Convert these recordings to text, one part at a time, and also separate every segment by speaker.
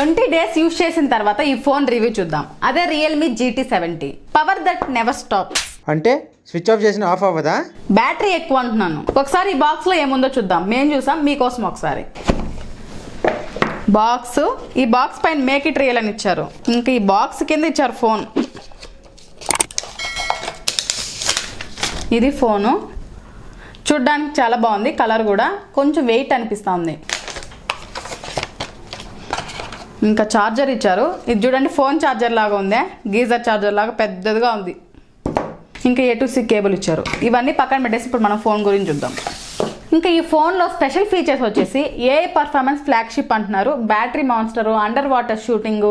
Speaker 1: Twenty days use చేసిన తర్వాత ఈ ఫోన్ రివ్యూ చూద్దాం. అదే Realme GT seventy power that never stop
Speaker 2: అంటే స్విచ్ ఆఫ్ చేసిన ఆఫ్ అవ్వదా?
Speaker 1: బ్యాటరీ ఎక్కువ అంటున్నాను. ఒకసారి ఈ బాక్స్లో ఏముందో చూద్దాం. మేము చూసాం మీకోసం ఒకసారి. బాక్స్ ఈ బాక్స్ పైన మేక్ ఇట్ రియల్ అని ఇచ్చారు. ఇంకా ఈ బాక్స్ కింద ఇచ్చారు ఫోన్. ఇది ఫోను. చూడ్డానికి చాలా బాగుంది కలర్ కూడా. కొంచెం వెయిట్ అనిపిస్తుంది ఇంకా ఛార్జర్ ఇచ్చారు. ఇది చూడండి ఫోన్ ఛార్జర్ లాగా ఉందే. గీజర్ ఛార్జర్ లాగా పెద్దదిగా ఉంది. ఇంకా ఏ టు సి కేబుల్ ఇచ్చారు. ఇవన్నీ పక్కన పెట్టేసి ఇప్పుడు మనం ఫోన్ గురించి చూద్దాం. ఇంకా ఈ ఫోన్లో స్పెషల్ ఫీచర్స్ వచ్చేసి ఏ పర్ఫార్మెన్స్ ఫ్లాగ్షిప్ అంటున్నారు battery monster under water shooting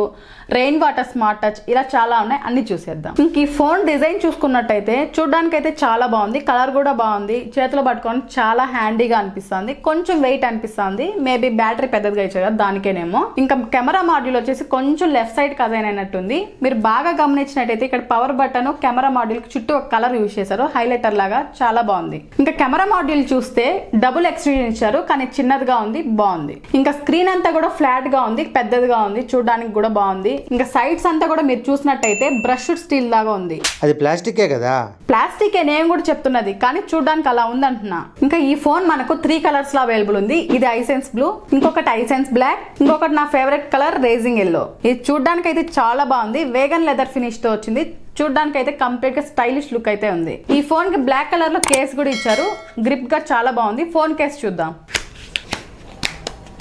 Speaker 1: rain water smart touch ఇలా చాలా ఉన్నాయి అన్ని చూసేద్దాం. ఇంక ఈ ఫోన్ డిజైన్ చూసుకున్నట్టయితే చూడడానికి అయితే చాలా బాగుంది కలర్ కూడా బాగుంది చేతిలో పట్టుకొని చాలా హ్యాండీగా అనిపిస్తుంది కొంచెం వెయిట్ అనిపిస్తుంది మేబీ బ్యాటరీ పెద్దదిగా ఇచ్చారు కదా దానికేనేమో. ఇంకా కెమెరా మాడ్యూల్ వచ్చేసి కొంచెం లెఫ్ట్ సైడ్ కజైన్ అయినట్టుంది. మీరు బాగా గమనించినట్టయితే ఇక్కడ పవర్ బటన్ కెమెరా మాడ్యూల్ చుట్టూ ఒక కలర్ యూజ్ చేశారు హైలైటర్ లాగా చాలా బాగుంది. ఇంకా కెమెరా మాడ్యూల్ చూస్తే డబుల్ ఎక్స్ట్రీన్ ఇచ్చారు కానీ చిన్నదిగా ఉంది బాగుంది. ఇంకా స్క్రీన్ అంతా కూడా ఫ్లాట్గా ఉంది పెద్దదిగా ఉంది చూడడానికి కూడా బాగుంది. ఇంకా సైడ్స్ అంతా కూడా మీరు చూసినట్టయితే బ్రష్ స్టీల్ లాగా ఉంది.
Speaker 2: అది ప్లాస్టికే కదా?
Speaker 1: ప్లాస్టిక్ నేను కూడా చెప్తున్నది కానీ చూడడానికి అలా ఉంది అంటున్నా. ఇంకా ఈ ఫోన్ మనకు త్రీ కలర్స్లో అవైలబుల్ ఉంది. ఇది ఐసెన్స్ బ్లూ ఇంకొకటి ఐసెన్స్ బ్లాక్ ఇంకొకటి నా ఫేవరెట్ కలర్ రేజింగ్ ఎల్లో ఇది చూడడానికి అయితే చాలా బాగుంది. వేగన్ లెదర్ ఫినిష్తో వచ్చింది. చూడడానికి అయితే కంప్లీట్గా స్టైలిష్ లుక్ అయితే ఉంది. ఈ ఫోన్కి బ్లాక్ కలర్లో కేస్ కూడా ఇచ్చారు. గ్రిప్గా చాలా బాగుంది. ఫోన్ కేస్ చూద్దాం.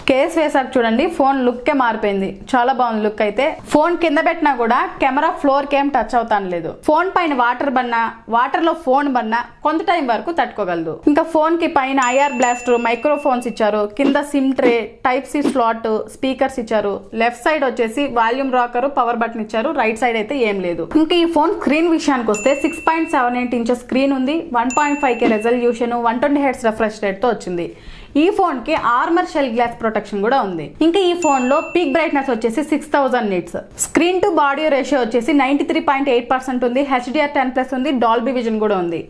Speaker 1: కేస్ వేసాక చూడండి ఫోన్ లుక్కే మారిపోయింది. చాలా బాగుంది లుక్ అయితే. ఫోన్ కింద పెట్టినా కూడా కెమెరా ఫ్లోర్ కేం టచ్ అవుతాను లేదు. ఫోన్ పైన వాటర్ బన్నా వాటర్లో ఫోన్ బన్నా కొంత టైం వరకు తట్టుకోగలదు. ఇంకా ఫోన్కి పైన ఐఆర్ బ్లాస్టర్ మైక్రోఫోన్స్ ఇచ్చారు. కింద SIM tray type C slot speakers ఇచ్చారు. లెఫ్ట్ సైడ్ వచ్చేసి వాల్యూమ్ రాకర్ పవర్ బటన్ ఇచ్చారు. రైట్ సైడ్ అయితే ఏం లేదు. ఇంకా ఈ ఫోన్ స్క్రీన్ విషయానికి వస్తే six point seven eight inches screen ఉంది. One point five K resolution one twenty hertz refresh రేట్తో వచ్చింది. ఈ ఫోన్కి ఆర్మర్ షెల్ గ్లాస్ ప్రొటెక్షన్ కూడా ఉంది. ఇంకా ఈ ఫోన్లో పీక్ బ్రైట్నెస్ వచ్చేసి six thousand nits screen to body ratio వచ్చేసి ninety three point eight percent ఉంది. హెచ్డిఆర్ టెన్ ప్లస్ ఉంది. డాల్బీ విజన్ కూడా ఉంది.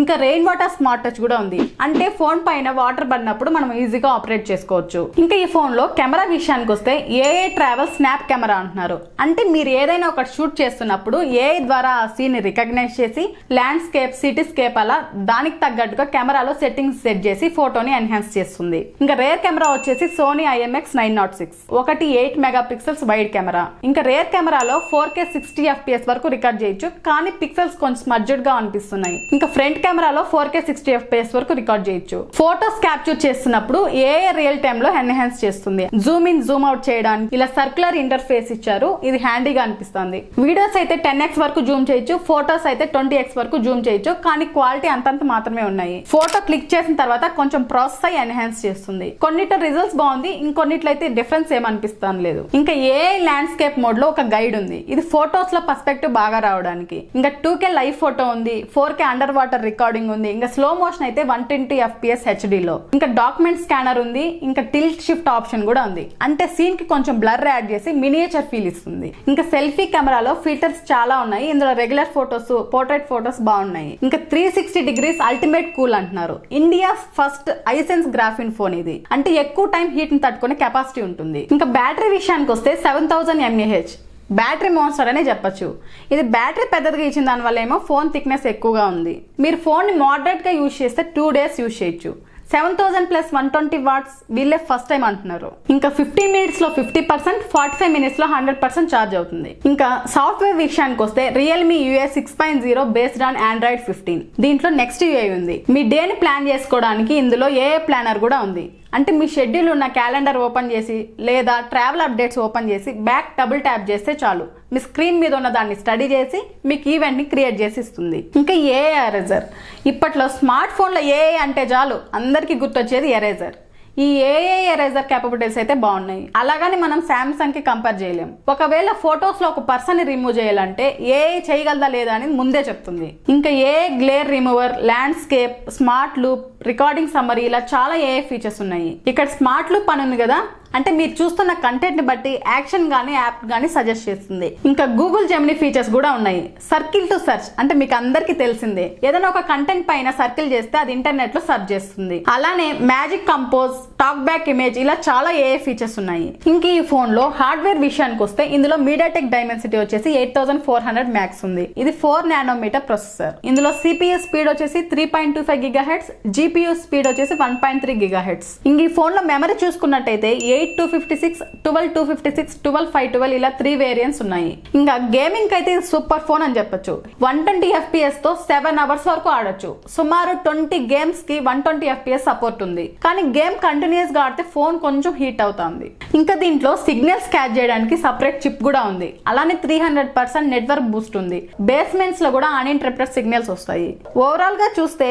Speaker 1: ఇంకా రెయిన్ వాటర్ స్మార్ట్ టచ్ కూడా ఉంది. అంటే ఫోన్ పైన వాటర్ పడినప్పుడు మనం ఈజీగా ఆపరేట్ చేసుకోవచ్చు. ఇంకా ఈ ఫోన్లో కెమెరా విషయానికి వస్తే ఏఏ ట్రావెల్ స్నాప్ కెమెరా అంటున్నారు. అంటే మీరు ఏదైనా ఒకటి షూట్ చేస్తున్నప్పుడు ఏఐ ద్వారా ఆ సీన్ రికగ్నైజ్ చేసి ల్యాండ్స్కేప్ సిటీస్కేప్ అలా దానికి తగ్గట్టుగా కెమెరాలో సెట్టింగ్స్ సెట్ చేసి ఫోటోని ఎన్హాన్స్ చేస్తుంది. ఇంకా రేర్ కెమెరా వచ్చేసి Sony IMX nine nought six ఒకటి eight mega pixels wide camera ఇంకా రేర్ కెమెరాలో ఫోర్ కే సిక్స్టీ ఎఫ్పిఎస్ వరకు రికార్డ్ చేయొచ్చు. కానీ పిక్సెల్స్ కొంచెం స్మర్జెడ్గా అనిపిస్తున్నాయి. ఇంకా ఫ్రంట్ కెమెరాలో ఫోర్ కే సిక్స్టీ ఎఫ్పిఎస్ వరకు రికార్డ్ చేయొచ్చు. ఫోటోస్ క్యాప్చర్ చేస్తున్నప్పుడు ఏ రియల్ టైమ్లో ఎన్హాన్స్ చేస్తుంది. జూమ్ ఇన్ జూమ్ అవుట్ చేయడానికి ఇలా సర్క్యులర్ ఇంటర్ఫేస్ ఇచ్చారు. ఇది హ్యాండీగా అనిపిస్తుంది. వీడియోస్ అయితే టెన్ ఎక్స్ వరకు జూమ్ చేయొచ్చు. ఫోటోస్ అయితే ట్వంటీ ఎక్స్ వరకు జూమ్ చేయొచ్చు. కానీ క్వాలిటీ అంతంత మాత్రమే ఉన్నాయి. ఫోటో క్లిక్ చేసిన తర్వాత కొంచెం ప్రాసెస్ అయి ఎన్హాన్స్ చేస్తుంది. కొన్నిటి రిజల్ట్స్ బాగుంది. ఉంది ఇంకొన్నిట్లయితే డిఫరెన్స్ ఏమనిపిస్తాను లేదు. ఇంకా ఏ ల్యాండ్స్కేప్ మోడ్లో ఒక గైడ్ ఉంది. ఇది ఫోటోస్లో పర్స్పెక్టివ్ బాగా రావడానికి. ఇంకా టూ కే లైవ్ ఫోటో ఉంది four K under water recording ఉంది ఇంకా స్లో మోషన్ అయితే వన్ ట్వంటీ ఎఫ్పిఎస్ హెచ్డీలో ఇంకా డాక్యుమెంట్ స్కానర్ ఉంది ఇంకా టిల్ట్ షిఫ్ట్ ఆప్షన్ కూడా ఉంది. అంటే సీన్కి కొంచెం బ్లర్ యాడ్ చేసి మినియేచర్ ఫీల్ ఇస్తుంది. ఇంకా సెల్ఫీ కెమెరాలో ఫీచర్స్ చాలా ఉన్నాయి ఇందులో రెగ్యులర్ ఫోటోస్ పోర్ట్రేట్ ఫోటోస్ బాగున్నాయి. ఇంకా three sixty degrees ultimate cool అంటున్నారు. India first IceSense graphene phone ఇది. అంటే ఎక్కువ టైం హీట్ హీట్ని తట్టుకునే కెపాసిటీ ఉంటుంది. ఇంకా బ్యాటరీ విషయానికి వస్తే seven thousand mAh battery monster అనే చెప్పొచ్చు. ఇది బ్యాటరీ పెద్దదిగా ఇచ్చిన దానివల్ల ఏమో ఫోన్ థిక్నెస్ ఎక్కువగా ఉంది. మీరు ఫోన్ని మోడరేట్గా యూజ్ చేస్తే టూ డేస్ యూజ్ చేయొచ్చు. Seven thousand plus one twenty watts వీళ్ళే ఫస్ట్ టైం అంటున్నారు. ఇంకా ఫిఫ్టీ మినిట్స్లో ఫిఫ్టీ పర్సెంట్ ఫార్టీ ఫైవ్ మినిట్స్లో హండ్రెడ్ పర్సెంట్ ఛార్జ్ అవుతుంది. ఇంకా సాఫ్ట్వేర్ విషయానికి వస్తే Realme UI six point zero based on Android fifteen దీంట్లో నెక్స్ట్ యూఏ ఉంది. మీ డేని ప్లాన్ చేసుకోవడానికి ఇందులో ఏ ప్లానర్ కూడా ఉంది. అంటే మీ షెడ్యూల్ ఉన్న క్యాలెండర్ ఓపెన్ చేసి లేదా ట్రావెల్ అప్డేట్స్ ఓపెన్ చేసి బ్యాక్ డబుల్ ట్యాప్ చేస్తే చాలు. మీ స్క్రీన్ మీద ఉన్న దాన్ని స్టడీ చేసి మీకు ఈవెంట్ని క్రియేట్ చేసి ఇస్తుంది. ఇంకా ఏ ఎరేజర్? ఇప్పట్లో స్మార్ట్ ఫోన్లో ఏ అంటే చాలు. అందరికీ గుర్తొచ్చేది ఎరేజర్. ఈ ఏఏ ఎరేజర్ క్యాపబిలిటీస్ అయితే బాగున్నాయి. అలాగని మనం సామ్సంగ్కి కంపేర్ చేయలేం. ఒకవేళ ఫొటోస్లో ఒక పర్సన్ని రిమూవ్ చేయాలంటే ఏ చేయగలదా లేదా అని ముందే చెప్తుంది. ఇంకా AI glare remover landscape smart loop recording summary ఇలా చాలా ఏ ఫీచర్స్ ఉన్నాయి. ఇక్కడ స్మార్ట్ లూప్ అని ఉంది కదా అంటే మీరు చూస్తున్న కంటెంట్ని బట్టి యాక్షన్ కానీ యాప్ కానీ సజెస్ట్ చేస్తుంది. ఇంకా గూగుల్ జెమిని ఫీచర్స్ కూడా ఉన్నాయి. సర్కిల్ టు సెర్చ్ అంటే మీకు అందరికీ తెలిసిందే. ఏదైనా ఒక కంటెంట్ పైన సర్కిల్ చేస్తే అది ఇంటర్నెట్లో చేస్తుంది. అలానే magic compose talk back image ఇలా చాలా ఏ ఫీచర్స్ ఉన్నాయి. ఇంక ఈ ఫోన్లో హార్డ్వేర్ విషయానికి వస్తే ఇందులో మీడియాటెక్ డైమెన్సిటీ వచ్చేసి eight thousand four hundred max ఉంది. ఇది ఫోర్ నానోమీటర్ ప్రొసెసర్ ఇందులో సిపిఎస్ స్పీడ్ వచ్చేసి three point two five giga hertz GPU speed వచ్చేసి one point three giga hertz ఇంక ఈ ఫోన్లో మెమరీ చూసుకున్నట్టయితే eight two fifty six twelve two fifty six twelve five twelve ఇలా త్రీ వేరియంట్స్ ఉన్నాయి. ఇంకా గేమింగ్ అయితే ఇది సూపర్ ఫోన్ అని చెప్పొచ్చు. వన్ ట్వంటీ ఎఫ్పిఎస్తో సెవెన్ అవర్స్ వరకు ఆడొచ్చు. సుమారు ట్వంటీ గేమ్స్కి వన్ ట్వంటీ ఎఫ్పిఎస్ సపోర్ట్ ఉంది. కానీ గేమ్ కంటిన్యూస్గా ఆడితే ఫోన్ కొంచెం హీట్ అవుతుంది. ఇంకా దీంట్లో సిగ్నల్స్ క్యాచ్ చేయడానికి సపరేట్ చిప్ కూడా ఉంది. అలానే three hundred percent network boost ఉంది. బేస్మెంట్స్లో కూడా అన్ఇంటరప్టెడ్ సిగ్నల్స్ వస్తాయి. ఓవరాల్గా చూస్తే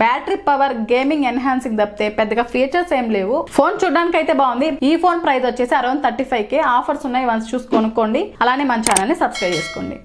Speaker 1: బ్యాటరీ పవర్ గేమింగ్ ఎన్హాన్సింగ్ తప్పితే పెద్దగా ఫీచర్స్ ఏం లేవు. ఫోన్ చూడడానికి అయితే బాగుంది. ఈ ఫోన్ ప్రైస్ వచ్చేసి around thirty five K. Offers ఉన్నాయి. వన్స్ చూసి కొనుక్కోండి. అలానే మన ఛానల్ని సబ్స్క్రైబ్ చేసుకోండి.